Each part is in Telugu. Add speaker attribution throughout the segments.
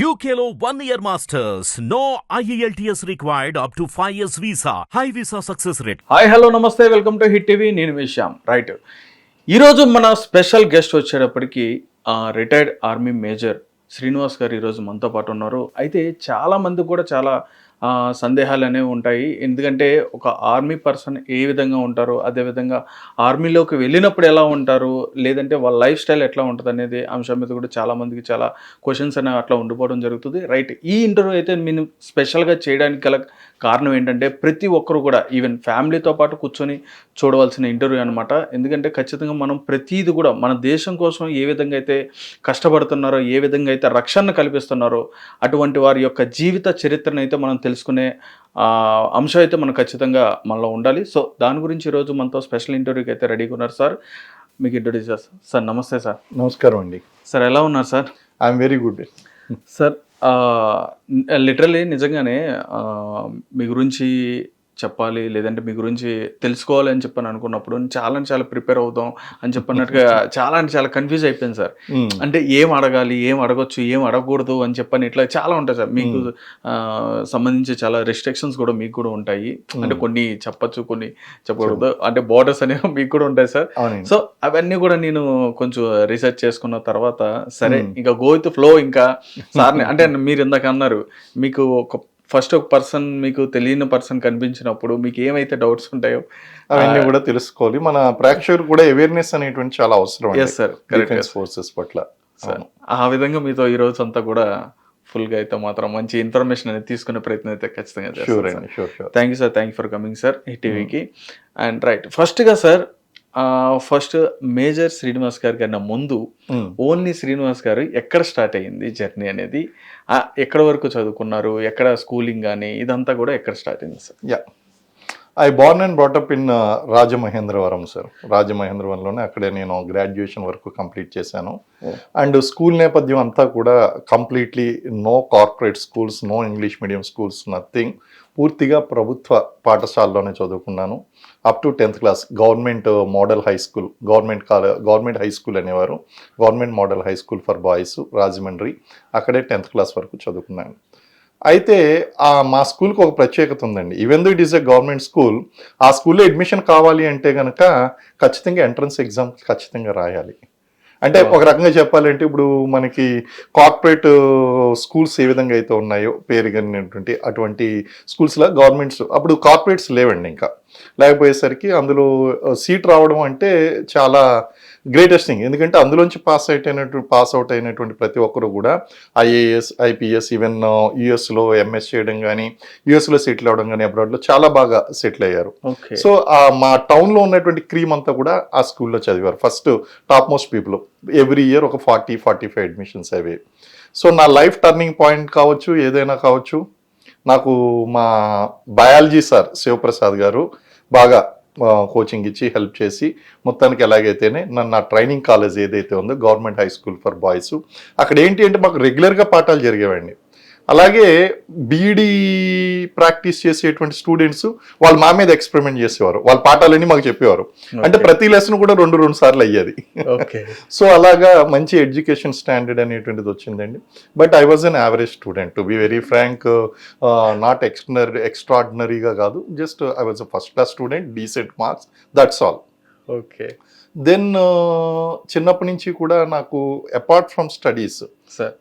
Speaker 1: యూకేలో one year masters no E IELTS required up to 5 years visa. High visa success rate.
Speaker 2: Hi hello నమస్తే. వెల్కమ్ టు హిట్ టీవీ నేను మీ రైట్ ఈరోజు మన స్పెషల్ గెస్ట్ వచ్చేటప్పటికి retired army major Srinivas garu ఈరోజు మనతో పాటు ఉన్నారు. అయితే చాలామంది కూడా చాలా సందేహాలు అనేవి ఉంటాయి. ఎందుకంటే ఒక ఆర్మీ పర్సన్ ఏ విధంగా ఉంటారో అదేవిధంగా ఆర్మీలోకి వెళ్ళినప్పుడు ఎలా ఉంటారు లేదంటే వాళ్ళ లైఫ్ స్టైల్ ఎట్లా ఉంటుంది అనేది అంశం మీద కూడా చాలామందికి చాలా క్వశ్చన్స్ అనేవి అట్లా ఉండిపోవడం జరుగుతుంది. రైట్ ఈ ఇంటర్వ్యూ అయితే నేను స్పెషల్గా చేయడానికి గల కారణం ఏంటంటే ప్రతి ఒక్కరు కూడా ఈవెన్ ఫ్యామిలీతో పాటు కూర్చొని చూడవలసిన ఇంటర్వ్యూ అనమాట ఎందుకంటే ఖచ్చితంగా మనం ప్రతిది కూడా మన దేశం కోసం ఏ విధంగా అయితే కష్టపడుతున్నారో ఏ విధంగా అయితే రక్షణ కల్పిస్తున్నారో అటువంటి వారి యొక్క జీవిత చరిత్రను అయితే మనం తెలుసుకునే అంశం అయితే మనం ఖచ్చితంగా మనలో ఉండాలి. సో దాని గురించి ఈరోజు మనతో స్పెషల్ ఇంటర్వ్యూకి అయితే రెడీగా ఉన్నారు సార్. మీకు ఇంట్రొడ్యూస్ చేస్తాను సార్ నమస్తే సార్.
Speaker 3: నమస్కారం అండి.
Speaker 2: సార్ ఎలా ఉన్నారు sir?
Speaker 3: I'm very good.
Speaker 2: Sir literally నిజంగానే మీ గురించి చెప్పాలి లేదంటే మీ గురించి తెలుసుకోవాలి అని చెప్పని అనుకున్నప్పుడు చాలా అంటే చాలా ప్రిపేర్ అవుతాం అని చెప్పినట్టుగా చాలా అంటే చాలా కన్ఫ్యూజ్ అయిపోయింది సార్. అంటే ఏం అడగాలి ఏం అడగొచ్చు ఏం అడగకూడదు అని చెప్పని ఇట్లా చాలా ఉంటాయి సార్. మీకు సంబంధించి చాలా రెస్ట్రిక్షన్స్ కూడా మీకు కూడా ఉంటాయి. అంటే కొన్ని చెప్పచ్చు కొన్ని చెప్పకూడదు. అంటే బార్డర్స్ అనేవి మీకు కూడా ఉంటాయి సార్. సో అవన్నీ కూడా నేను కొంచెం రీసెర్చ్ చేసుకున్న తర్వాత సరే ఇంకా గో విత్ ఫ్లో ఇంకా. సార్ని అంటే మీరు ఇందాక అన్నారు మీకు ఒక ఫస్ట్ ఒక పర్సన్ మీకు తెలియని పర్సన్ కనిపించినప్పుడు మీకు ఏమైతే డౌట్స్ ఉంటాయో
Speaker 3: అవన్నీ కూడా తెలుసుకోవాలి. మన ప్రేక్షకులు కూడా అవేర్నెస్ అనేటువంటి చాలా అవసరం
Speaker 2: ఎస్ సార్ కరెక్ట్
Speaker 3: ఫోర్సెస్ పట్ల.
Speaker 2: ఆ విధంగా మీతో ఈ రోజు అంతా కూడా ఫుల్గా అయితే మాత్రం మంచి ఇన్ఫర్మేషన్ అనేది తీసుకునే ప్రయత్నం అయితే ఖచ్చితంగా thank you sir thank you for coming sir ఈ టీవీకి అండ్ రైట్ ఫస్ట్గా సార్ ఫస్ట్ మేజర్ శ్రీనివాస్ గారి కన్నా ముందు ఓన్లీ శ్రీనివాస్ గారు ఎక్కడ స్టార్ట్ అయ్యింది జర్నీ అనేది? ఎక్కడ వరకు చదువుకున్నారు? ఎక్కడ స్కూలింగ్ కానీ ఇదంతా కూడా ఎక్కడ స్టార్ట్ అయింది sir?
Speaker 3: Yeah. I born and brought up in Rajamahendravaram sir. రాజమహేంద్రవరంలోనే అక్కడే నేను గ్రాడ్యుయేషన్ వరకు కంప్లీట్ చేశాను. అండ్ స్కూల్ నేపథ్యం అంతా కూడా completely no corporate schools no English medium schools nothing. పూర్తిగా ప్రభుత్వ పాఠశాలలోనే చదువుకున్నాను. Up to tenth class government model high school government కాలే గవర్నమెంట్ హై స్కూల్ అనేవారు. Government model high school for boys Rajahmundry. అక్కడే టెన్త్ క్లాస్ వరకు చదువుకున్నాను. అయితే ఆ మా స్కూల్కి ఒక ప్రత్యేకత ఉందండి. Even though it is a government school ఆ స్కూల్లో అడ్మిషన్ కావాలి అంటే కనుక ఖచ్చితంగా ఎంట్రన్స్ ఎగ్జామ్ ఖచ్చితంగా రాయాలి. అంటే ఒక రకంగా చెప్పాలంటే ఇప్పుడు మనకి కార్పొరేట్ స్కూల్స్ ఏ విధంగా అయితే ఉన్నాయో పేరుగన్నటువంటి అటువంటి స్కూల్స్లో గవర్నమెంట్స్ అప్పుడు కార్పొరేట్స్ లేవండి ఇంకా. లేకపోయేసరికి అందులో సీట్ రావడం అంటే చాలా గ్రేటెస్ట్ థింగ్. ఎందుకంటే అందులోంచి పాస్ అవుట్ అయినటువంటి పాస్ అవుట్ అయినటువంటి ప్రతి ఒక్కరు కూడా ఐఏఎస్ ఐపీఎస్ ఈవెన్ యుఎస్లో ఎంఎస్ చేయడం కానీ యుఎస్లో సెటిల్ అవ్వడం కానీ అబ్రాడ్లో చాలా బాగా సెటిల్ అయ్యారు. సో మా టౌన్లో ఉన్నటువంటి క్రీమ్ అంతా కూడా ఆ స్కూల్లో చదివారు. First top most people. Every year ఒక ఫార్టీ ఫార్టీ ఫైవ్ అడ్మిషన్స్ అవి. సో నా లైఫ్ టర్నింగ్ పాయింట్ కావచ్చు ఏదైనా కావచ్చు నాకు మా బయాలజీ సార్ శివప్రసాద్ గారు బాగా కోచింగ్ ఇచ్చి హెల్ప్ చేసి మొత్తానికి ఎలాగైతేనే నన్ను నా ట్రైనింగ్ కాలేజ్ ఏదైతే ఉందో government high school for boys అక్కడ ఏంటి అంటే మాకు రెగ్యులర్గా పాఠాలు జరిగేవండి అలాగే బీఈడి ప్రాక్టీస్ చేసేటువంటి స్టూడెంట్స్ వాళ్ళు మా మీద ఎక్స్పెరిమెంట్ చేసేవారు. వాళ్ళ పాఠాలన్నీ మాకు చెప్పేవారు. అంటే ప్రతి లెసన్ కూడా రెండు రెండు సార్లు అయ్యేది.
Speaker 2: ఓకే
Speaker 3: సో అలాగా మంచి ఎడ్యుకేషన్ స్టాండర్డ్ అనేటువంటిది వచ్చిందండి. But I was an average student to be very frank not ఎక్స్టనర్ ఎక్స్ట్రాడినరీగా కాదు. Just I was a first class student decent marks that's all
Speaker 2: okay
Speaker 3: then చిన్నప్పటి నుంచి కూడా నాకు అపార్ట్ ఫ్రమ్ స్టడీస్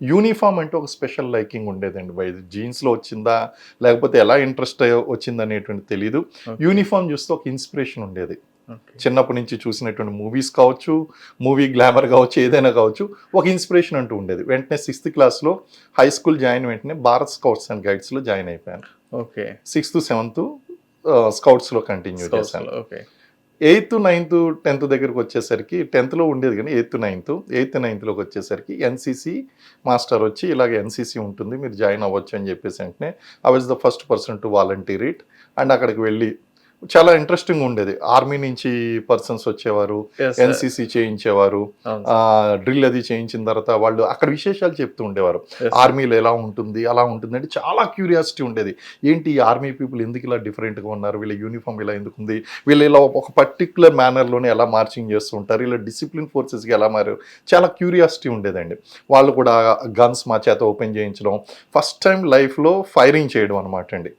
Speaker 3: యూనిఫామ్ అంటే ఒక స్పెషల్ లైకింగ్ ఉండేదండి బై. జీన్స్లో వచ్చిందా లేకపోతే ఎలా ఇంట్రెస్ట్ వచ్చింది అనేటువంటి తెలీదు. యూనిఫామ్ చూస్తే ఒక ఇన్స్పిరేషన్ ఉండేది. చిన్నప్పటి నుంచి చూసినటువంటి మూవీస్ కావచ్చు మూవీ గ్లామర్ కావచ్చు ఏదైనా కావచ్చు ఒక ఇన్స్పిరేషన్ అంటూ ఉండేది. వెంటనే సిక్స్త్ క్లాస్లో హై స్కూల్ జాయిన్ వెంటనే భారత్ స్కౌట్స్ అండ్ గైడ్స్లో జాయిన్ అయిపోయాను.
Speaker 2: ఓకే.
Speaker 3: సిక్స్త్ సెవెంత్ స్కౌట్స్లో కంటిన్యూ చేశాను.
Speaker 2: ఓకే.
Speaker 3: ఎయిత్ నైన్త్ టెన్త్ దగ్గరకు వచ్చేసరికి టెన్త్లో ఉండేది కానీ ఎయిత్ నైన్త్ ఎయిత్ నైన్త్లోకి వచ్చేసరికి ఎన్సీసీ మాస్టర్ వచ్చి ఇలాగ ఎన్సీసీ ఉంటుంది మీరు జాయిన్ అవ్వచ్చు అని చెప్పేసి వెంటనే I was the first person to volunteer it and అక్కడికి వెళ్ళి చాలా ఇంట్రెస్టింగ్ ఉండేది. ఆర్మీ నుంచి పర్సన్స్ వచ్చేవారు. ఎన్సీసీ చేయించేవారు డ్రిల్ అది చేయించిన తర్వాత వాళ్ళు అక్కడ విశేషాలు చెప్తూ ఉండేవారు. ఆర్మీలో ఎలా ఉంటుంది అలా ఉంటుంది అంటే చాలా క్యూరియాసిటీ ఉండేది. ఏంటి ఈ ఆర్మీ పీపుల్ ఎందుకు ఇలా డిఫరెంట్గా ఉన్నారు? వీళ్ళ యూనిఫామ్ ఇలా ఎందుకు ఉంది? వీళ్ళు ఇలా ఒక పర్టికులర్ మేనర్లోనే ఎలా మార్చింగ్ చేస్తూ ఉంటారు? ఇలా డిసిప్లిన్ ఫోర్సెస్కి ఎలా మారారు? చాలా క్యూరియాసిటీ ఉండేదండి. వాళ్ళు కూడా గన్స్ మా చేత ఓపెన్ చేయించడం ఫస్ట్ టైం లైఫ్లో ఫైరింగ్ చేయడం అనమాట అండి.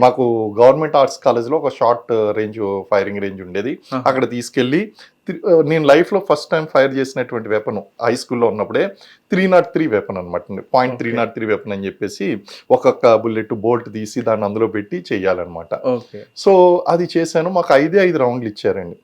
Speaker 3: మాకు గవర్నమెంట్ ఆర్ట్స్ కాలేజ్లో ఒక షార్ట్ రేంజ్ ఫైరింగ్ రేంజ్ ఉండేది. అక్కడ తీసుకెళ్ళి త్రి- నేను లైఫ్లో ఫస్ట్ టైం ఫైర్ చేసినటువంటి వెపన్ హై స్కూల్లో ఉన్నప్పుడే త్రీ నాట్ త్రీ వెపన్ అనమాట point three. Nought three weapon అని చెప్పేసి ఒక్కొక్క బుల్లెట్ బోల్ట్ తీసి దాన్ని అందులో పెట్టి చెయ్యాలన్నమాట
Speaker 2: ఓకే
Speaker 3: సో అది చేశాను. మాకు ఐదే ఐదు రౌండ్లు ఇచ్చారండి.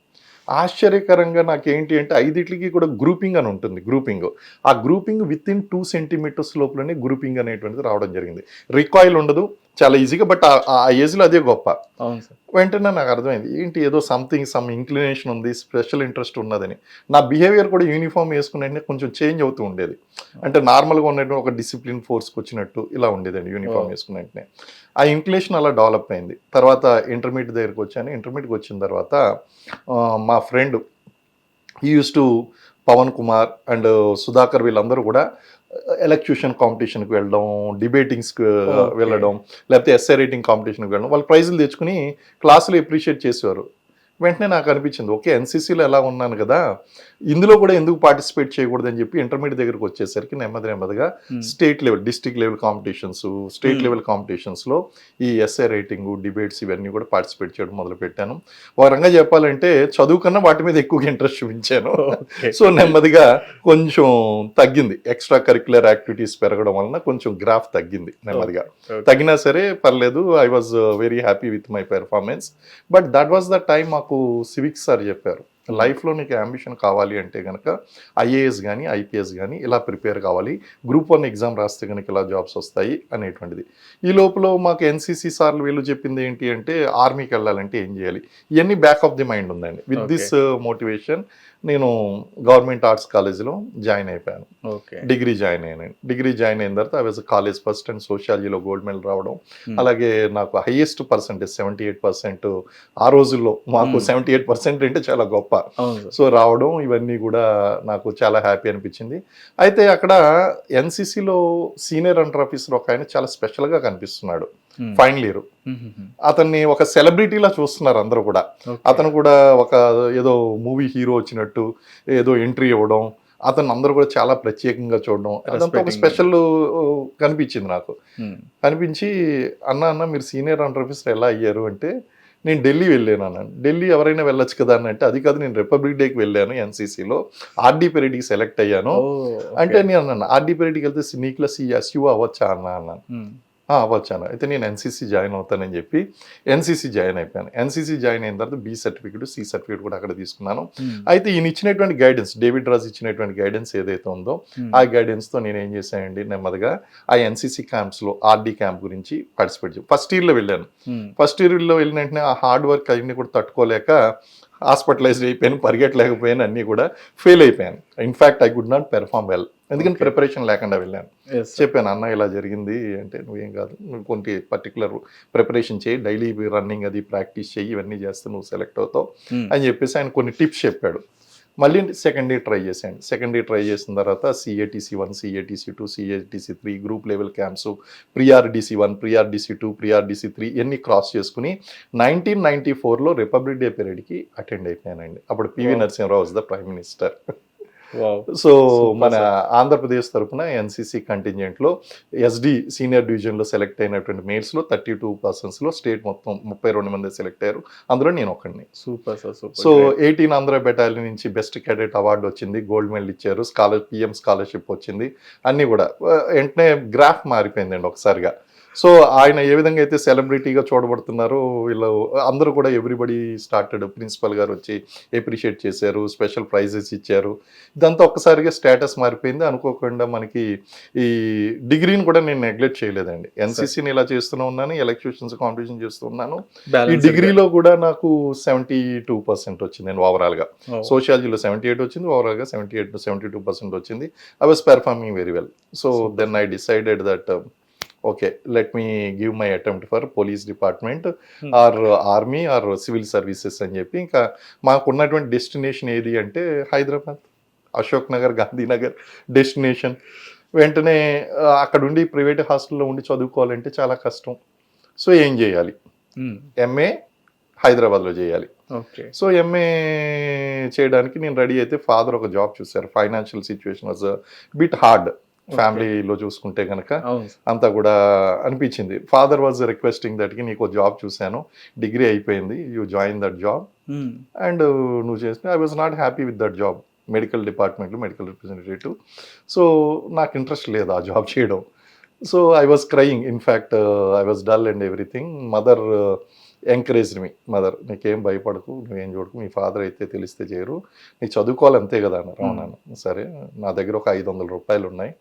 Speaker 3: ఆశ్చర్యకరంగా నాకేంటి అంటే ఐదిట్లకి కూడా గ్రూపింగ్ అని ఉంటుంది గ్రూపింగ్ ఆ grouping within two centimetres లోపలనే గ్రూపింగ్ అనేటువంటిది రావడం జరిగింది. రికాయిల్ ఉండదు చాలా ఈజీగా బట్ ఆ ఏజ్లో అదే గొప్ప.
Speaker 2: అవును సార్.
Speaker 3: వెంటనే నాకు అర్థమైంది ఏంటి ఏదో సంథింగ్ సమ్ ఇంక్లినేషన్ ఉంది స్పెషల్ ఇంట్రెస్ట్ ఉన్నదని. నా బిహేవియర్ కూడా యూనిఫామ్ వేసుకునే కొంచెం చేంజ్ అవుతూ ఉండేది. అంటే నార్మల్గా ఉన్నట్టు ఒక డిసిప్లిన్ ఫోర్స్కి వచ్చినట్టు ఇలా ఉండేదండి యూనిఫామ్. వేసుకున్న వెంటనే. ఆ ఇంక్లినేషన్ అలా డెవలప్ అయింది. తర్వాత ఇంటర్మీడియట్ దగ్గరికి వచ్చాను. ఇంటర్మీడియట్కి వచ్చిన తర్వాత మా ఫ్రెండ్ ఈ used to Pavan Kumar and Sudhakar వీళ్ళందరూ కూడా ఎలక్యూషన్ కాంపిటీషన్కి వెళ్ళడం డిబేటింగ్స్కి. వెళ్ళడం లేకపోతే ఎస్ఐ రైటింగ్ కాంపిటీషన్కి వెళ్ళడం వాళ్ళు ప్రైజులు తెచ్చుకుని క్లాసులు ఎప్రిషియేట్ చేసేవారు వెంటనే నాకు అనిపించింది ఓకే ఎన్సీసీలో ఎలా ఉన్నాను కదా ఇందులో కూడా ఎందుకు పార్టిసిపేట్ చేయకూడదని చెప్పి ఇంటర్మీడియట్ దగ్గరకు వచ్చేసరికి నెమ్మది నెమ్మదిగా. State level district level competitions state. Level కాంపిటీషన్స్లో ఈ ఎస్ఐ రైటింగ్ డిబేట్స్ ఇవన్నీ కూడా పార్టిసిపేట్ చేయడం మొదలు పెట్టాను ఒక రంగా చెప్పాలంటే చదువు కన్నా వాటి మీద ఎక్కువగా ఇంట్రెస్ట్ చూపించాను. సో నెమ్మదిగా కొంచెం తగ్గింది. ఎక్స్ట్రా కరిక్యులర్ యాక్టివిటీస్ పెరగడం వలన కొంచెం గ్రాఫ్ తగ్గింది నెమ్మదిగా. తగ్గినా సరే పర్లేదు I was very happy with my performance but that was the time మాకు సివిక్స్ సార్ చెప్పారు లైఫ్లో నీకు అంబిషన్ కావాలి అంటే కనుక ఐఏఎస్ కానీ ఐపీఎస్ కానీ ఇలా ప్రిపేర్ కావాలి. గ్రూప్ వన్ ఎగ్జామ్ రాస్తే కనుక ఇలా జాబ్స్ వస్తాయి అనేటువంటిది. ఈ లోపల మాకు ఎన్సీసీ సార్లు వీళ్ళు చెప్పింది ఏంటి అంటే ఆర్మీకి వెళ్ళాలంటే ఏం చేయాలి? ఇవన్నీ బ్యాక్ ఆఫ్ ది మైండ్ ఉందండి. విత్. దిస్ మోటివేషన్ నేను గవర్నమెంట్ ఆర్ట్స్ కాలేజీలో జాయిన్ అయిపోయాను
Speaker 2: ఓకే
Speaker 3: డిగ్రీ జాయిన్ అయ్యాను డిగ్రీ జాయిన్ అయిన తర్వాత I was college first and సోషాలజీలో gold medal రావడం
Speaker 2: Hmm.
Speaker 3: అలాగే నాకు highest percentage seventy eight percent ఆ రోజుల్లో మాకు. సెవెంటీ ఎయిట్ పర్సెంట్ అంటే చాలా గొప్ప సో రావడం ఇవన్నీ కూడా నాకు చాలా హ్యాపీ అనిపించింది అయితే అక్కడ ఎన్సీసీలో సీనియర్ అండర్ ఆఫీసర్ ఒక ఆయన చాలా స్పెషల్గా కనిపిస్తున్నాడు. Final year
Speaker 2: Hmm, hmm, hmm.
Speaker 3: అతన్ని ఒక సెలబ్రిటీలా చూస్తున్నారు అందరూ కూడా. అతను కూడా ఒక ఏదో మూవీ హీరో వచ్చినట్టు ఏదో ఎంట్రీ ఇవ్వడం అతను అందరూ కూడా చాలా ప్రత్యేకంగా చూడడం అదంతా ఒక. స్పెషల్ కనిపించింది నాకు
Speaker 2: Hmm.
Speaker 3: కనిపించి అన్న అన్న మీరు సీనియర్ అండర్ ఆఫీసర్ ఎలా అయ్యారు అంటే నేను ఢిల్లీ వెళ్ళాను అన్నాను ఢిల్లీ ఎవరైనా వెళ్ళొచ్చు కదా అని అంటే అది కాదు నేను రిపబ్లిక్ డేకి వెళ్ళాను ఎన్సీసీలో ఆర్డీ పెరిడికి సెలెక్ట్ అయ్యాను
Speaker 2: Oh.
Speaker 3: అంటే నేను అన్నాను ఆర్డీ పెరిడికి వెళ్తే నీకులస్ ఎస్యూ అవ్వచ్చా అన్న అన్నాను
Speaker 2: Hmm.
Speaker 3: "ఆ, అవ్వచ్చాను అయితే నేను ఎన్సీసీ జాయిన్ అవుతానని చెప్పి ఎన్సీసీ జాయిన్ అయిపోయాను ఎన్సీసీ జాయిన్ అయిన తర్వాత బి సర్టిఫికేట్ సి సర్టిఫికేట్ కూడా అక్కడ తీసుకున్నాను
Speaker 2: Hmm.
Speaker 3: అయితే ఈయన ఇచ్చినటువంటి గైడెన్స్ డేవిడ్ రాజ్ ఇచ్చినటువంటి గైడెన్స్ ఏదైతే ఉందో
Speaker 2: Hmm.
Speaker 3: ఆ గైడెన్స్తో నేను ఏం చేశానండి నెమ్మదిగా ఆ ఎన్సీసీ క్యాంప్స్లో ఆర్డీ క్యాంప్ గురించి పార్టిసిపేట్ ఫస్ట్ ఇయర్లో వెళ్ళాను
Speaker 2: Hmm.
Speaker 3: ఫస్ట్ ఇయర్లో వెళ్ళిన వెంటనే ఆ హార్డ్ వర్క్ అన్ని కూడా తట్టుకోలేక హాస్పిటలైజ్డ్ అయిపోయాను పరిగెట్టలేకపోయాను అన్నీ కూడా ఫెయిల్ అయిపోయాను in fact I good not perform well ఎందుకంటే. ప్రిపరేషన్ లేకుండా వెళ్ళాను. చెప్పాను అన్న ఇలా జరిగింది అంటే నువ్వేం కాదు నువ్వు కొన్ని పర్టికులర్ ప్రిపరేషన్ చేయి డైలీ రన్నింగ్ అది ప్రాక్టీస్ చేయి ఇవన్నీ చేస్తే నువ్వు సెలెక్ట్ అవుతావు
Speaker 2: Hmm.
Speaker 3: అని చెప్పేసి ఆయన కొన్ని టిప్స్ చెప్పాడు మళ్ళీ సెకండ్ ఇయర్ ట్రై చేశాను సెకండ్ ఇయర్ ట్రై చేసిన తర్వాత CATC one CATC two CATC three group level camps pre RDC one pre RDC two pre RDC three ఇవన్నీ క్రాస్ చేసుకుని నైన్టీన్ నైన్టీ ఫోర్లో రిపబ్లిక్ డే పీరియడ్కి అటెండ్ అయిపోయానండి అప్పుడు PV. Narasimha Rao was the prime minister. So మన. ఆంధ్రప్రదేశ్ తరఫున ఎన్సీసీ కంటింజెంట్లో ఎస్డి సీనియర్ డివిజన్లో సెలెక్ట్ అయినటువంటి మేల్స్లో థర్టీ టూ పర్సన్స్లో స్టేట్ మొత్తం ముప్పై రెండు మంది సెలెక్ట్ అయ్యారు అందులో నేను ఒకడిని
Speaker 2: Super, sir. Super.
Speaker 3: So. Eighteen Andhra battalion నుంచి బెస్ట్ క్యాడెట్ అవార్డు వచ్చింది గోల్డ్ మెడల్ ఇచ్చారు స్కాలర్ పిఎం స్కాలర్షిప్ వచ్చింది అన్నీ కూడా వెంటనే గ్రాఫ్ మారిపోయిందండి ఒకసారిగా సో ఆయన ఏ విధంగా అయితే సెలబ్రిటీగా చూడబడుతున్నారో వీళ్ళు అందరూ కూడా ఎవ్రీబడి స్టార్టెడ్. ప్రిన్సిపల్ గారు వచ్చి ఎప్రిషియేట్ చేశారు స్పెషల్ ప్రైజెస్ ఇచ్చారు. ఇదంతా ఒక్కసారిగా స్టేటస్ మారిపోయింది. అనుకోకుండా మనకి ఈ డిగ్రీని కూడా నేను నెగ్లెక్ట్ చేయలేదండి. ఎన్సీసీని ఇలా చేస్తూనే ఉన్నాను ఎలక్యూషన్స్ కాంపిటీషన్ చేస్తూ ఉన్నాను. ఈ డిగ్రీలో కూడా నాకు సెవెంటీ టూ పర్సెంట్ వచ్చింది నేను ఓవరాల్గా.
Speaker 2: గా.
Speaker 3: సోషియాలజీలో సెవెంటీ ఎయిట్ వచ్చింది ఓవరాల్గా seventy eight seventy two percent వచ్చింది. I was performing very well so. Then I decided that okay let me give my attempt for police department or army or civil services అని చెప్పి ఇంకా మాకు ఉన్నటువంటి డెస్టినేషన్ ఏది అంటే హైదరాబాద్ అశోక్ నగర్ గాంధీనగర్ డెస్టినేషన్ వెంటనే అక్కడ ఉండి ప్రైవేట్ హాస్టల్లో ఉండి చదువుకోవాలంటే చాలా కష్టం. సో ఏం చేయాలి? ఎంఏ హైదరాబాద్లో చేయాలి.
Speaker 2: ఓకే
Speaker 3: సో ఎంఏ చేయడానికి నేను రెడీ అయితే ఫాదర్ ఒక జాబ్ చూశారు. Financial situation was bit hard ఫ్యామిలీలో చూసుకుంటే కనుక
Speaker 2: అవును.
Speaker 3: అంతా కూడా అనిపించింది. ఫాదర్ వాజ్ రిక్వెస్టింగ్ దట్కి నీకు జాబ్ చూశాను. డిగ్రీ అయిపోయింది. You join that job and నువ్వు చేసిన I was not happy with that job medical డిపార్ట్మెంట్లో మెడికల్ రిప్రజెంటేటివ్ సో నాకు ఇంట్రెస్ట్ లేదు ఆ జాబ్ చేయడం. So I was crying in fact I was dull and everything mother encourage me mother నీకేం భయపడకు నువ్వేం చూడకు. మీ ఫాదర్ అయితే తెలిస్తే చేయరు. నీకు చదువుకోవాలి అంతే కదా అన్నారు. అవునాను సరే నా దగ్గర ఒక ఐదు వందల రూపాయలు ఉన్నాయి.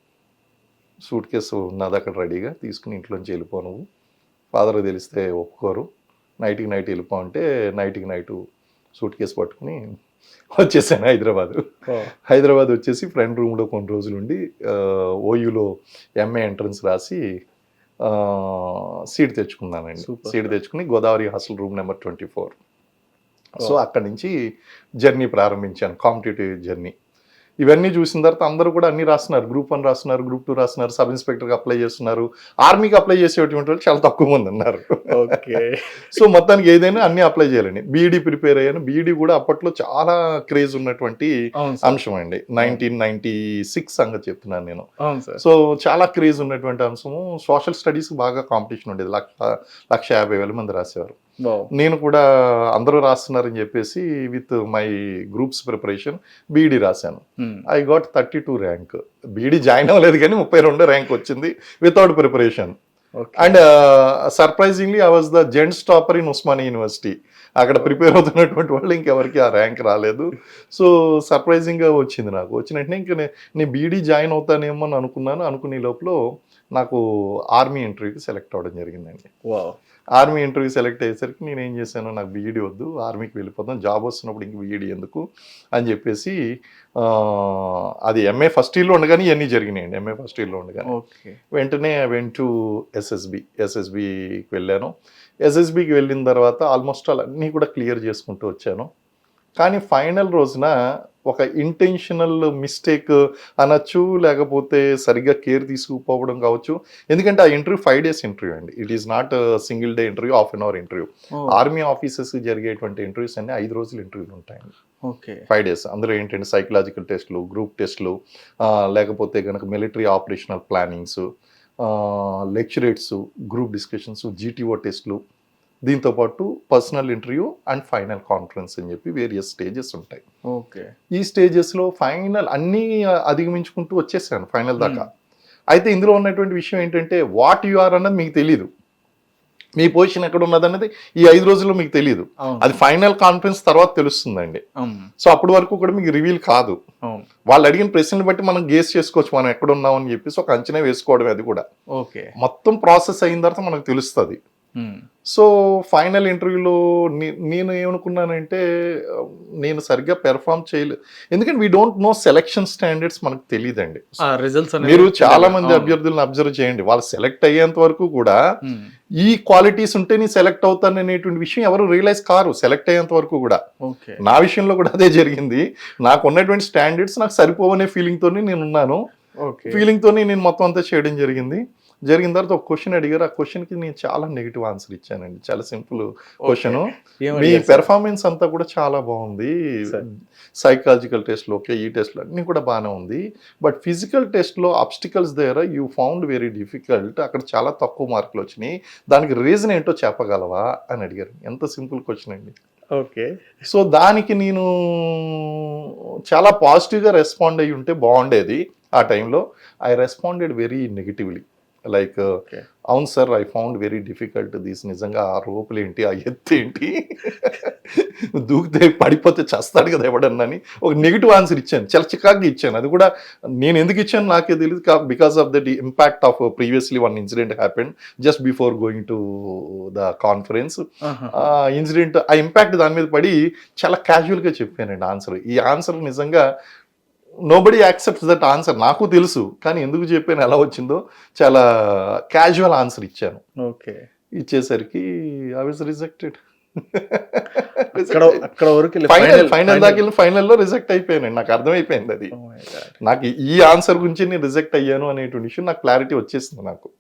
Speaker 3: సూట్ కేసు ఉన్నది అక్కడ రెడీగా తీసుకుని ఇంట్లోంచి వెళ్ళిపో నువ్వు. ఫాదర్ తెలిస్తే ఒప్పుకోరు. నైట్కి నైట్ వెళ్ళిపో అంటే నైట్కి నైట్ సూట్ కేసు పట్టుకుని వచ్చేసాను హైదరాబాద్. హైదరాబాద్ వచ్చేసి ఫ్రెండ్ రూమ్లో కొన్ని రోజులు ఉండి ఓయూలో ఎంఏ ఎంట్రన్స్ రాసి సీట్ తెచ్చుకున్నానండి. సీట్ తెచ్చుకుని Godavari hostel room number twenty four. So అక్కడి నుంచి జర్నీ ప్రారంభించాను కాంపిటేటివ్ జర్నీ. ఇవన్నీ చూసిన తర్వాత అందరూ కూడా అన్ని రాస్తున్నారు. గ్రూప్ వన్ రాస్తున్నారు గ్రూప్ టూ రాస్తున్నారు సబ్ ఇన్స్పెక్టర్కి అప్లై చేస్తున్నారు. ఆర్మీకి అప్లై చేసేటువంటి వాళ్ళు చాలా తక్కువ మంది ఉన్నారు.
Speaker 2: ఓకే.
Speaker 3: సో మొత్తానికి ఏదైనా అన్ని అప్లై చేయాలండి. బీఈడి ప్రిపేర్ అయ్యాను. బీఈడి కూడా అప్పట్లో చాలా క్రేజ్ ఉన్నటువంటి అంశం అండి. నైన్టీన్ నైన్టీ సిక్స్ సంగతి చెప్తున్నాను నేను. సో చాలా క్రేజ్ ఉన్నటువంటి అంశము. సోషల్ స్టడీస్ బాగా కాంపిటీషన్ ఉండేది. లక్ష లక్ష యాభై వేల మంది రాసేవారు. నేను కూడా అందరూ రాస్తున్నారని చెప్పేసి with my groups preparation BEd రాశాను. I got thirty two rank BEd join అవ్వలేదు కానీ ముప్పై రెండు ర్యాంక్ వచ్చింది without preparation and surprisingly I was the gents topper in Osmania university అక్కడ ప్రిపేర్ అవుతున్నటువంటి వాళ్ళు ఇంకెవరికి ఆ ర్యాంక్ రాలేదు. సో సర్ప్రైజింగ్గా వచ్చింది నాకు. వచ్చిన వెంటనే ఇంక నేను బీడీ జాయిన్ అవుతానేమో అని అనుకున్నాను. అనుకునే లోపల నాకు ఆర్మీ ఇంటర్వ్యూకి సెలెక్ట్ అవ్వడం జరిగిందండి.
Speaker 2: వావ్
Speaker 3: ఆర్మీ ఇంటర్వ్యూ సెలెక్ట్ అయ్యేసరికి నేను ఏం చేశాను నాకు బీఈడి వద్దు ఆర్మీకి వెళ్ళిపోతాం జాబ్ వస్తున్నప్పుడు ఇంక బీఈడి ఎందుకు అని చెప్పేసి అది ఎంఏ ఫస్ట్ ఇయర్లో ఉండగానే ఇవన్నీ జరిగినాయండి. ఎంఏ ఫస్ట్ ఇయర్లో ఉండగానే
Speaker 2: ఓకే.
Speaker 3: వెంటనే వెంట్ టు ఎస్ఎస్బి ఎస్ఎస్బికి వెళ్ళాను. ఎస్ఎస్బికి వెళ్ళిన తర్వాత ఆల్మోస్ట్ ఆల్ అన్నీ కూడా క్లియర్ చేసుకుంటూ వచ్చాను. కానీ ఫైనల్ రోజున ఒక ఇంటెన్షనల్ మిస్టేక్ అనొచ్చు లేకపోతే సరిగ్గా కేర్ తీసుకుపోవడం కావచ్చు. ఎందుకంటే ఆ ఇంటర్వ్యూ ఫైవ్ డేస్ ఇంటర్వ్యూ అండి. It is not single day interview half an hour interview army officers జరిగేటువంటి ఇంటర్వ్యూస్ అన్ని ఐదు రోజులు ఇంటర్వ్యూలు ఉంటాయండి.
Speaker 2: ఓకే.
Speaker 3: ఫైవ్ డేస్ అందులో ఏంటంటే సైకలాజికల్ టెస్ట్లు గ్రూప్ టెస్ట్లు లేకపోతే కనుక military operational plannings lecturettes group discussions GTO టెస్ట్లు దీంతోపాటు personal interview and final conference అని చెప్పి వేరియస్ స్టేజెస్ ఉంటాయి.
Speaker 2: ఓకే.
Speaker 3: ఈ స్టేజెస్లో ఫైనల్ అన్నీ అధిగమించుకుంటూ వచ్చేసాను ఫైనల్ దాకా. అయితే ఇందులో ఉన్నటువంటి విషయం ఏంటంటే వాట్ యు ఆర్ అన్నది మీకు తెలియదు మీ పొజిషన్ ఎక్కడ ఉన్నది అన్నది ఈ ఐదు రోజుల్లో మీకు తెలియదు అది ఫైనల్ కాన్ఫరెన్స్ తర్వాత తెలుస్తుందండి. సో అప్పటి వరకు కూడా మీకు రివీల్ కాదు. వాళ్ళు అడిగిన ప్రశ్నలు బట్టి మనం గేస్ చేసుకోవచ్చు మనం ఎక్కడ ఉన్నామని చెప్పేసి ఒక అంచనా వేసుకోవడం అది కూడా.
Speaker 2: ఓకే.
Speaker 3: మొత్తం ప్రాసెస్ అయిన తర్వాత మనకు తెలుస్తుంది. సో ఫైనల్ ఇంటర్వ్యూలో నేను ఏమనుకున్నానంటే నేను సరిగ్గా పెర్ఫామ్ చేయలేదు ఎందుకంటే we don't know selection standards మనకు తెలియదండి
Speaker 2: రిజల్ట్స్
Speaker 3: మీరు చాలా మంది అభ్యర్థులను అబ్జర్వ్ చేయండి. వాళ్ళు సెలెక్ట్ అయ్యేంత వరకు కూడా ఈ క్వాలిటీస్ ఉంటే నేను సెలెక్ట్ అవుతాను అనేటువంటి విషయం ఎవరు రియలైజ్ కారు. సెలెక్ట్ అయ్యేంత వరకు కూడా. నా విషయంలో కూడా అదే జరిగింది. నాకు ఉన్నటువంటి స్టాండర్డ్స్ నాకు సరిపోవనే ఫీలింగ్ తోని నేను ఉన్నాను తోని నేను మొత్తం అంతా చేయడం జరిగింది. జరిగిన తర్వాత ఒక క్వశ్చన్ అడిగారు. ఆ క్వశ్చన్కి నేను చాలా నెగిటివ్ ఆన్సర్ ఇచ్చానండి. చాలా సింపుల్ క్వశ్చన్ మీ పెర్ఫార్మెన్స్ అంతా కూడా చాలా బాగుంది. సైకాలజికల్ టెస్ట్లో ఓకే ఈ టెస్ట్లో అన్నీ కూడా బాగానే ఉంది. బట్ ఫిజికల్ టెస్ట్లో అబ్స్టికల్స్ దగ్గర యూ ఫౌండ్ వెరీ డిఫికల్ట్ అక్కడ చాలా తక్కువ మార్కులు వచ్చినాయి. దానికి రీజన్ ఏంటో చెప్పగలవా అని అడిగారు. ఎంత సింపుల్ క్వశ్చన్ అండి.
Speaker 2: ఓకే.
Speaker 3: సో దానికి నేను చాలా పాజిటివ్గా రెస్పాండ్ అయ్యి ఉంటే బాగుండేది ఆ టైంలో I responded very negatively like అవును sir I found very difficult these నిజంగా ఆ రోపులు ఏంటి ఆ ఎత్తు ఏంటి? దూకితే పడిపోతే చస్తాడు కదా ఎవడన్నని ఒక నెగిటివ్ ఆన్సర్ ఇచ్చాను. చాలా చికాగ్గా ఇచ్చాను. అది కూడా నేను ఎందుకు ఇచ్చాను నాకే తెలియదు because of the impact of previously one incident happened just before going to the conference ఆ ఇన్సిడెంట్ ఆ ఇంపాక్ట్ దాని మీద పడి చాలా క్యాజువల్గా చెప్పానండి ఆన్సర్ ఈ ఆన్సర్ నిజంగా నోబడి యాక్సెప్ట్స్ దట్ ఆన్సర్ నాకు తెలుసు కానీ ఎందుకు చెప్పాను ఎలా వచ్చిందో చాలా క్యాజువల్ ఆన్సర్ ఇచ్చాను.
Speaker 2: Okay.
Speaker 3: ఇచ్చేసరికి I was rejected final final దాకా ఫైనల్లో రిజెక్ట్ అయిపోయాను నాకు అర్థమైపోయింది అది.
Speaker 2: Oh.
Speaker 3: నాకు ఈ ఆన్సర్ గురించి నేను రిజెక్ట్ అయ్యాను అనేటువంటి విషయం నాకు క్లారిటీ వచ్చేసింది నాకు.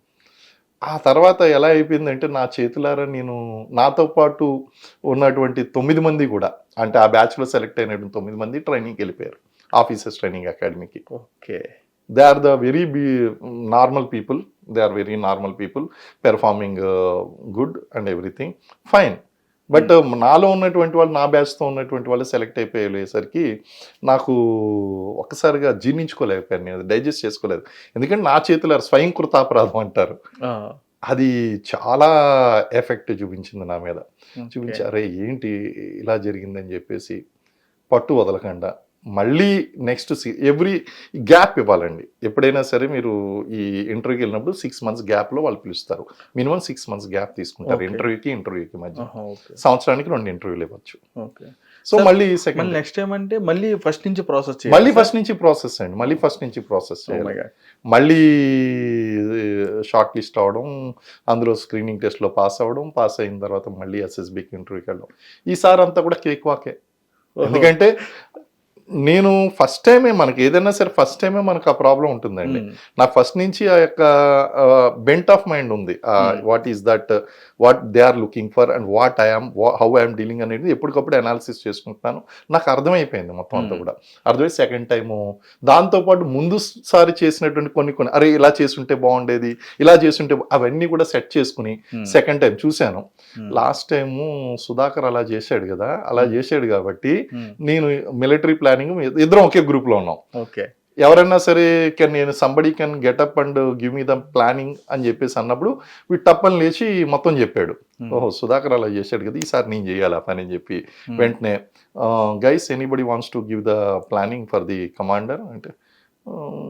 Speaker 3: ఆ తర్వాత ఎలా అయిపోయిందంటే నా చేతులారా నేను నాతో పాటు ఉన్నటువంటి తొమ్మిది మంది కూడా అంటే ఆ బ్యాచ్లో సెలెక్ట్ అయినటువంటి తొమ్మిది మంది ట్రైనింగ్కి వెళ్ళిపోయారు. ఆఫీసర్స్ ట్రైనింగ్ అకాడమీకి
Speaker 2: okay
Speaker 3: they are the very be normal people they are very normal people performing good and everything fine but నాలో ఉన్నటువంటి వాళ్ళు నా బ్యాచ్తో ఉన్నటువంటి వాళ్ళు సెలెక్ట్ అయిపోయేసరికి నాకు ఒక్కసారిగా జీర్ణించుకోలేకపోయాను నేను డైజెస్ట్ చేసుకోలేదు. ఎందుకంటే నా చేతులు స్వయం కృతాపరాధం అంటారు. అది చాలా ఎఫెక్ట్ చూపించింది నా మీద. చూపించి అరే ఏంటి ఇలా జరిగిందని చెప్పేసి పట్టు వదలకుండా. మళ్ళీ నెక్స్ట్ ఎవ్రీ గ్యాప్ ఇవ్వాలండి. ఎప్పుడైనా సరే మీరు ఈ ఇంటర్వ్యూకి వెళ్ళినప్పుడు సిక్స్ మంత్స్ గ్యాప్లో వాళ్ళు పిలుస్తారు. మినిమం సిక్స్ మంత్స్ గ్యాప్ తీసుకుంటారు. ఇంటర్వ్యూకి ఇంటర్వ్యూకి మధ్య. సంవత్సరానికి రెండు ఇంటర్వ్యూలు ఇవ్వచ్చు.
Speaker 2: ఓకే
Speaker 3: సో మళ్ళీ సెకండ్
Speaker 2: నెక్స్ట్ టైం అంటే మళ్ళీ ఫస్ట్ నుంచి ప్రాసెస్
Speaker 3: మళ్ళీ ఫస్ట్ నుంచి ప్రాసెస్ అండి. మళ్ళీ ఫస్ట్ నుంచి ప్రాసెస్
Speaker 2: Oh
Speaker 3: మళ్ళీ షార్ట్ లిస్ట్ అవడం అందులో స్క్రీనింగ్ టెస్ట్లో పాస్ అవ్వడం పాస్ అయిన తర్వాత మళ్ళీ ఎస్ఎస్బికి ఇంటర్వ్యూకి వెళ్ళడం. ఈసారి అంతా కూడా కేక్ వాకే ఎందుకంటే నేను ఫస్ట్ టైమే మనకి ఏదైనా సరే ఫస్ట్ టైమే మనకు ఆ ప్రాబ్లం ఉంటుందండి. నాకు ఫస్ట్ నుంచి ఆ యొక్క బెంట్ ఆఫ్ మైండ్ ఉంది. What is that what they are looking for and what I'm how I'm dealing అనేది ఎప్పటికప్పుడు అనాలిసిస్ చేసుకుంటున్నాను. నాకు అర్థమైపోయింది మొత్తం అంతా
Speaker 2: Hmm.
Speaker 3: కూడా. అర్థమై సెకండ్ టైము దాంతోపాటు ముందు సారి చేసినటువంటి కొన్ని కొన్ని అరే ఇలా చేసుంటే బాగుండేది ఇలా చేసుంటే బా-" అవన్నీ కూడా సెట్ చేసుకుని సెకండ్ టైం చూశాను. లాస్ట్ టైము సుధాకర్ అలా చేశాడు కదా అలా
Speaker 2: Hmm.
Speaker 3: చేశాడు కాబట్టి నేను మిలిటరీ ప్లానింగ్ ఇద్దరం ఒకే గ్రూప్లో ఉన్నాం.
Speaker 2: ఓకే
Speaker 3: ఎవరైనా సరే కెన్ నేను somebody can get up and give me the planning అని చెప్పేసి అన్నప్పుడు వీడు టప్పని లేచి మొత్తం చెప్పాడు. ఓహో సుధాకర్ అలా చేశాడు కదా ఈసారి నేను చేయాలి ఆ పని అని చెప్పి వెంటనే guys anybody wants to give the planning for the commander అంటే "Um,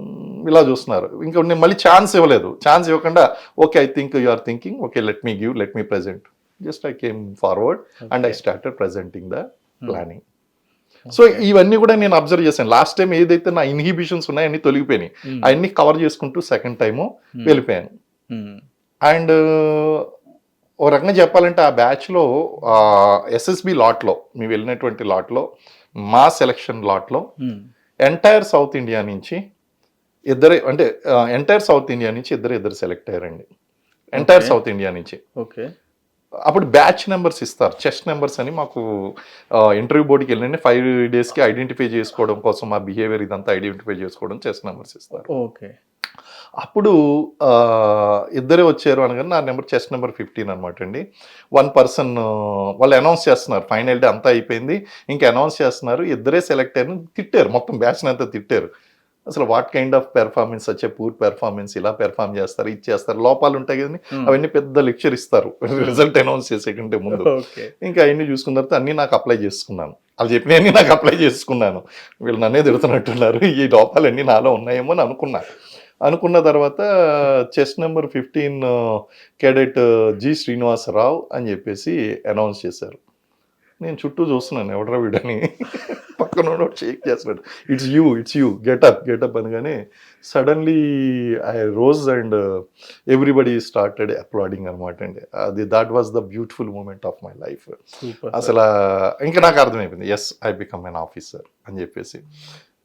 Speaker 3: ఇలా చూస్తున్నారు. ఇంకా నేను మళ్ళీ ఛాన్స్ ఇవ్వలేదు. ఛాన్స్ ఇవ్వకుండా okay I think you are thinking okay let me give let me present just I came forward and I started presenting the planning so ఇవన్నీ కూడా నేను అబ్జర్వ్ చేశాను. లాస్ట్ టైం ఏదైతే నా ఇన్హిబిషన్స్ ఉన్నాయో అన్ని తొలగిపోయినాయి. అవన్నీ కవర్ చేసుకుంటూ సెకండ్ టైము వెళ్ళిపోయాను. అండ్ ఓ రకంగా చెప్పాలంటే ఆ బ్యాచ్లో ఎస్ఎస్బి లాట్లో మేము వెళ్ళినటువంటి లాట్లో మా సెలక్షన్ లాట్లో ఎంటైర్ సౌత్ ఇండియా నుంచి ఇద్దరే అంటే ఎంటైర్ సౌత్ ఇండియా నుంచి ఇద్దరు ఇద్దరు సెలెక్ట్ అయ్యారండి. ఎంటైర్. సౌత్ ఇండియా నుంచి.
Speaker 2: ఓకే
Speaker 3: అప్పుడు బ్యాచ్ నెంబర్స్ ఇస్తారు. చెస్ట్ నెంబర్స్ అని మాకు ఇంటర్వ్యూ బోర్డుకి వెళ్ళండి. ఫైవ్ డేస్కి ఐడెంటిఫై చేసుకోవడం కోసం మా బిహేవియర్ ఇదంతా ఐడెంటిఫై చేసుకోవడం చెస్ట్ నెంబర్స్ ఇస్తారు.
Speaker 2: ఓకే.
Speaker 3: అప్పుడు ఇద్దరే వచ్చారు అనగానే నా నెంబర్ చెస్ట్ నెంబర్ ఫిఫ్టీన్ అనమాట అండి. వన్ పర్సన్ వాళ్ళు అనౌన్స్ చేస్తున్నారు. ఫైనల్ డే అంతా అయిపోయింది. ఇంకా అనౌన్స్ చేస్తున్నారు. ఇద్దరే సెలెక్ట్ అయ్యారు తిట్టారు. మొత్తం బ్యాచ్ని అంతా తిట్టారు. అసలు వాట్ కైండ్ ఆఫ్ పెర్ఫార్మెన్స్ వచ్చే పూర్ పెర్ఫార్మెన్స్ ఇలా పెర్ఫార్మ్ చేస్తారు ఇది చేస్తారు లోపాలు ఉంటాయి కదండి అవన్నీ పెద్ద లెక్చర్ ఇస్తారు. రిజల్ట్ అనౌన్స్ చేసే కంటే ముందు ఇంకా అవన్నీ చూసుకున్న తర్వాత అన్నీ నాకు అప్లై చేసుకున్నాను. వాళ్ళు చెప్పినవన్నీ నాకు అప్లై చేసుకున్నాను. వీళ్ళు నన్నే తిడుతున్నట్టున్నారు. ఈ లోపాలన్నీ నాలో ఉన్నాయేమో అని అనుకున్నా. అనుకున్న తర్వాత chest number fifteen cadet G Srinivasa Rao అని చెప్పేసి అనౌన్స్ చేశారు. నేను చుట్టూ చూస్తున్నాను ఎవడరా వీడని. పక్కన షేక్ చేస్తున్నాడు. It's you it's you get up get up అనగానే suddenly I rose and everybody started applauding అనమాట అండి. అది that was the beautiful moment of my life అసలు ఇంకా నాకు అర్థమైపోయింది. Yes I become an officer అని చెప్పేసి.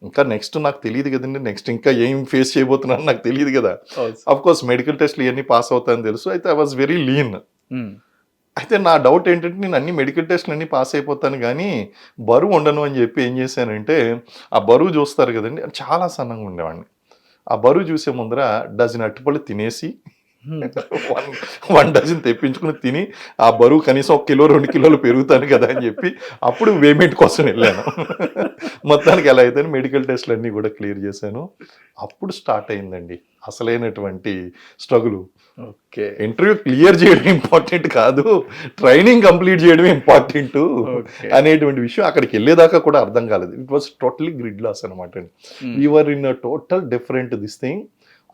Speaker 3: ఇంకా నెక్స్ట్ నాకు తెలియదు కదండి. నెక్స్ట్ ఇంకా ఏం ఫేస్ చేయబోతున్నాను నాకు తెలియదు కదా. అఫ్ కోర్స్ మెడికల్ టెస్ట్లు ఇవన్నీ పాస్ అవుతాయని తెలుసు. అయితే ఐ వాజ్ వెరీ లీన్ అయితే నా డౌట్ ఏంటంటే నేను అన్ని మెడికల్ టెస్ట్లు అన్ని పాస్ అయిపోతాను కానీ బరువు ఉండను అని చెప్పి ఏం చేశానంటే ఆ బరువు చూస్తారు కదండి చాలా సన్నంగా ఉండేవాడిని. ఆ బరువు చూసే ముందర డజన్ అట్టుపళ్ళు తినేసి వన్ వన్ డజన్ తెప్పించుకుని తిని ఆ బరువు కనీసం ఒక కిలో రెండు కిలోలు పెరుగుతాను కదా అని చెప్పి అప్పుడు పేమెంట్ కోసం వెళ్ళాను. మొత్తానికి ఎలా అయితే మెడికల్ టెస్ట్లు అన్నీ కూడా క్లియర్ చేశాను. అప్పుడు స్టార్ట్ అయిందండి అసలైనటువంటి స్ట్రగుల్.
Speaker 2: ఓకే.
Speaker 3: ఇంటర్వ్యూ క్లియర్ చేయడం ఇంపార్టెంట్ కాదు ట్రైనింగ్ కంప్లీట్ చేయడం ఇంపార్టెంట్ అనేటువంటి విషయం అక్కడికి వెళ్ళేదాకా కూడా అర్థం కాలేదు. It was totally grid loss అనమాట you're in total different this thing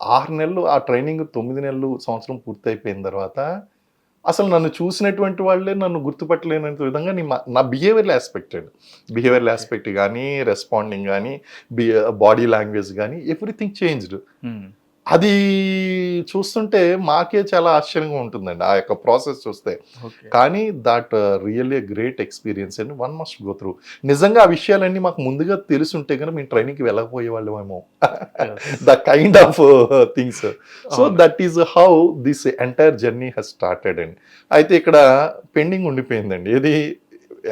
Speaker 3: ఆరు నెలలు ఆ ట్రైనింగ్ తొమ్మిది నెలలు సంవత్సరం పూర్తి అయిపోయిన తర్వాత అసలు నన్ను చూసినటువంటి వాళ్ళే నన్ను గుర్తుపట్టలేనంత విధంగా నీ నా బిహేవియర్ ఆస్పెక్టెడ్ బిహేవియర్ ఆస్పెక్ట్ కానీ రెస్పాండింగ్ కానీ బి బాడీ లాంగ్వేజ్ కానీ ఎవ్రీథింగ్ చేంజ్డ్. అది చూస్తుంటే మాకే చాలా ఆశ్చర్యంగా ఉంటుందండి. ఆ యొక్క ప్రాసెస్ చూస్తే. కానీ that really great experience and one must go through. నిజంగా ఆ విషయాలన్నీ మాకు ముందుగా తెలుసుంటే కనుక మేము ట్రైనింగ్కి వెళ్ళకపోయే వాళ్ళమేమో the kind of things so. That is how this entire journey has started అండి అయితే ఇక్కడ పెండింగ్ ఉండిపోయిందండి. ఏది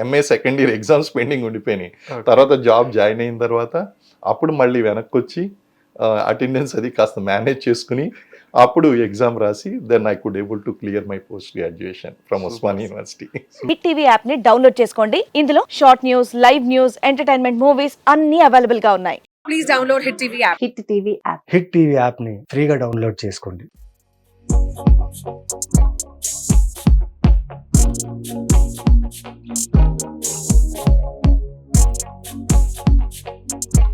Speaker 3: MA second year exams pending ఉండిపోయినాయి. తర్వాత జాబ్ జాయిన్ అయిన తర్వాత అప్పుడు మళ్ళీ వెనక్కి వచ్చి అటెండెన్స్ అది కాస్త మేనేజ్ చేసుకుని అప్పుడు ఎగ్జామ్ రాసి then I could able to clear my post graduation from Osman university
Speaker 4: big TV యాప్ని డౌన్లోడ్ చేసుకోండి. ఇందులో short news live news entertainment movies అన్ని అవైలబుల్గా ఉన్నాయి.
Speaker 5: Please download hit TV app
Speaker 4: hit TV app
Speaker 6: hit TV యాప్ని ఫ్రీగా డౌన్లోడ్ చేసుకోండి. Thank you.